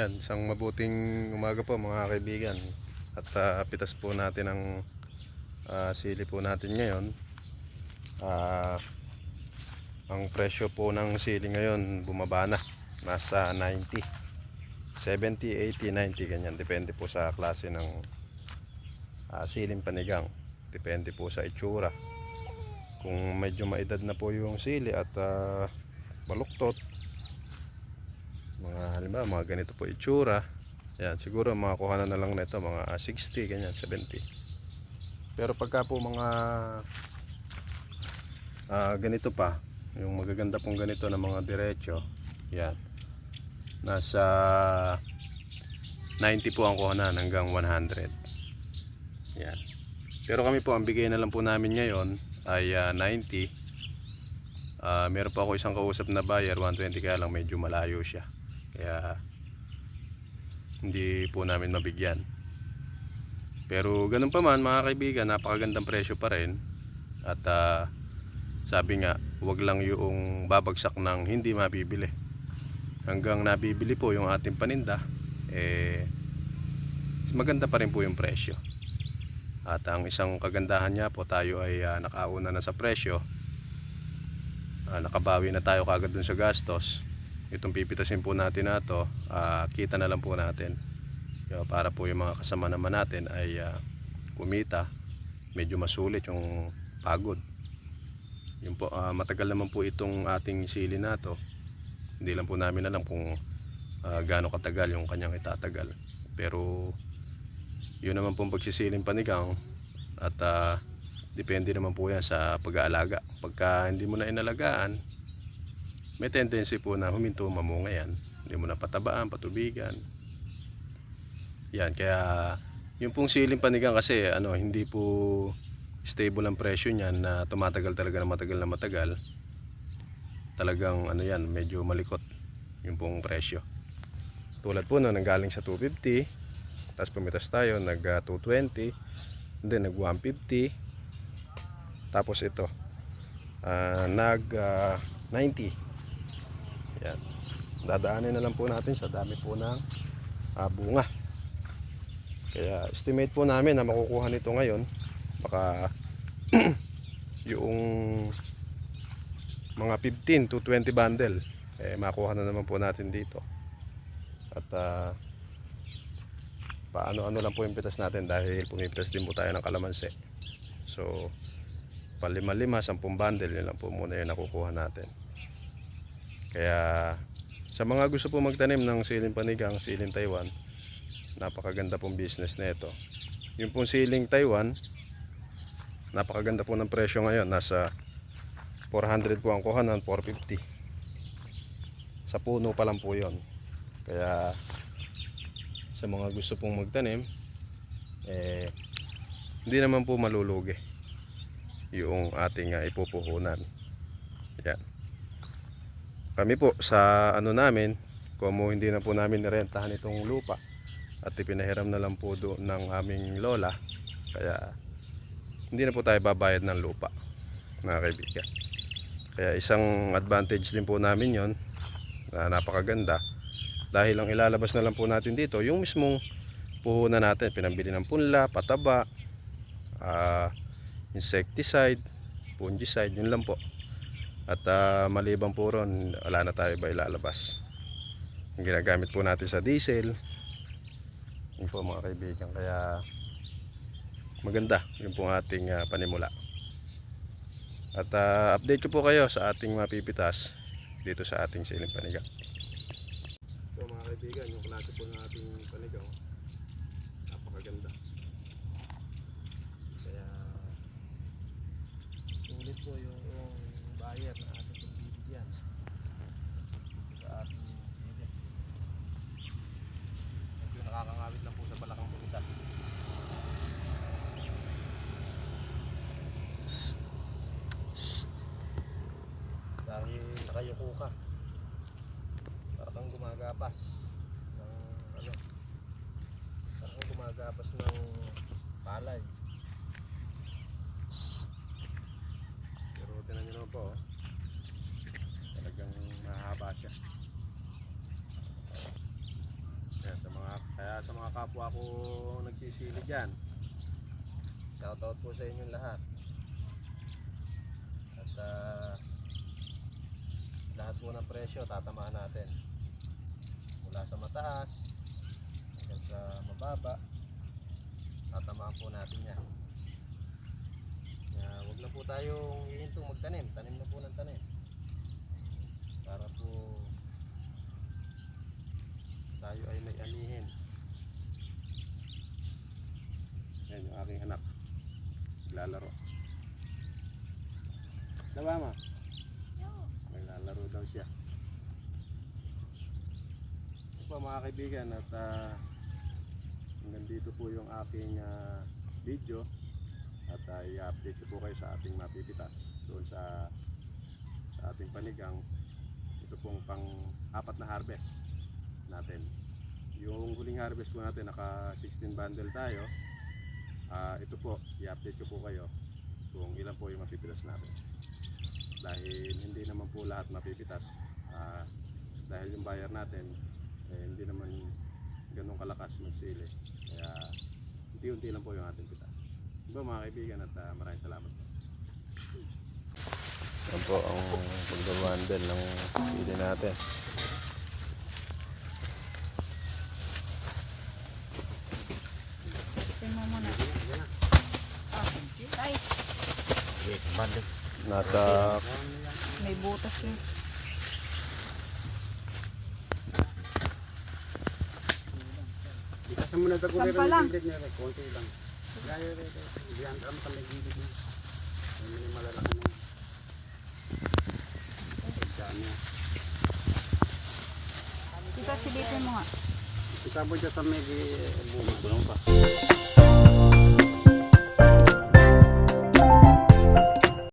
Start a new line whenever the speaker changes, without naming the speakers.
Yan, isang mabuting umaga po mga kaibigan. At ah, pitas po natin ang ah, sili po natin ngayon. Ah, ang presyo po ng sili ngayon bumaba na. Nasa 90. 70, 80, 90 ganyan. Depende po sa klase ng ah, siling panigang. Depende po sa itsura. Kung medyo maedad na po yung sili at ah, baluktot, mga halimbawa mga ganito po itsura. Yan siguro mga kuhanan na lang nito mga ah, 60 ganyan 70 pero pagka po mga ah, ganito pa yung magaganda pong ganito na mga diretso yan nasa 90 po ang kuhanan hanggang 100 yan. Pero kami po ang bigay na lang po namin ngayon ay ah, 90 Ah, meron pa ako isang kausap na buyer 120 kaya lang medyo malayo siya kaya hindi po namin mabigyan. Pero ganun pa man mga kaibigan, napakagandang presyo pa rin. At ah, sabi nga, wag lang yung babagsak ng hindi mabibili. Hanggang nabibili po yung ating paninda, eh, maganda pa rin po yung presyo. At ang isang kagandahan niya po, tayo ay ah, nakauna na sa presyo. Ah, nakabawi na tayo kagad dun sa gastos itong pipitasin po natin na to ah, kita na lang po natin. Kaya para po yung mga kasama naman natin ay ah, kumita. Medyo masulit yung pagod. Yun po ah, matagal naman po itong ating sili na to. Hindi lang po namin alam kung ah, gaano katagal yung kanyang itatagal. Pero yun naman pong pagsisiling panigang at ah, depende naman po yan sa pag-aalaga. Pagka hindi mo na inalagaan may tendency po na huminto mamunga yan. Hindi mo na patabaan, patubigan. Yan kaya yung pong siling panigang kasi ano hindi po stable ang presyo niyan na tumatagal talaga na matagal na matagal. Talagang ano yan medyo malikot yung pong presyo. Tulad po na nanggaling sa 250 tapos pumitas tayo nag ah, 220 then nag 150 tapos ito ah, nag ah, 90 yan dadaanin na lang po natin sa dami po ng ah, bunga. Kaya estimate po namin na makukuha nito ngayon baka yung mga 15 to 20 bundle eh makuha na naman po natin dito. At ah, paano ano lang po yung pitas natin dahil pumipitas din po tayo ng kalamansi. So palima lima sampung bundle yun lang po muna yung nakukuha natin kaya sa mga gusto po magtanim ng siling panigang, siling Taiwan, napakaganda pong business na ito. Yung pong siling Taiwan, napakaganda po ng presyo ngayon. Nasa 400 po ang kuhanan, 450. Sa puno pa lang po yon. Kaya sa mga gusto pong magtanim, eh, hindi naman po malulugi yung ating uh, ipupuhunan. Yan kami po sa ano namin kung hindi na po namin nirentahan itong lupa at ipinahiram na lang po doon ng aming lola kaya hindi na po tayo babayad ng lupa mga kaibigan. Kaya isang advantage din po namin yon na napakaganda dahil ang ilalabas na lang po natin dito yung mismong puhunan natin pinambili ng punla, pataba ah, insecticide fungicide yun lang po at ah, maliban po ron, wala na tayo ba ilalabas. Ang ginagamit po natin sa diesel. Yun po mga kaibigan. Kaya maganda yung pong ating ah, panimula. At ah, update ko po kayo sa ating mapipitas dito sa ating siling panigang. So mga kaibigan, yung klase po ng ating panigang napakaganda. Kaya sulit po yung, buyer na ating pagbibigyan sa ating sili. Medyo nakakangawit lang po sa balakang punta. Dahil nakayuko ka. Para kang gumagapas ng ano para kang gumagapas ng palay. Pero tinan nyo naman po, talagang mahaba siya. Kaya sa mga kapwa ko nagsisili dyan, shoutout po sa inyong lahat. At ah, lahat po ng presyo tatamaan natin. Mula sa mataas hanggang sa mababa, tatamaan po natin yan. Na po tayong hihintong magtanim. Tanim na po ng tanim. Para po tayo ay may anihin. Yan yung aking anak. Naglalaro. Diba ma? Naglalaro daw siya. Ito po mga kaibigan at ah, hanggang dito po yung aking ah, video at ah, i-update po kayo sa ating mapipitas doon sa sa ating panigang. Ito pong pang apat na harvest natin. Yung huling harvest po natin naka 16 bundle tayo. Ah, ito po i-update ko po kayo kung ilan po yung mapipitas natin. Dahil hindi naman po lahat mapipitas Ah, dahil yung buyer natin eh, hindi naman ganun kalakas magsili. Kaya unti-unti lang po yung ating pitas Diba mga kaibigan at ah, maraming salamat po. Yan po ang pagbabandel ng pili natin. Nasa
may butas yun.
Isa mo na dako
Saan
rin ang gilid niya, konti lang. Gaya rin, diyan ka mo kami gilid niya. Hindi na malalaki na. Pagkaan niya.
Tita, silipin mo nga.
Kita mo dyan sa may bunga. Bulong pa.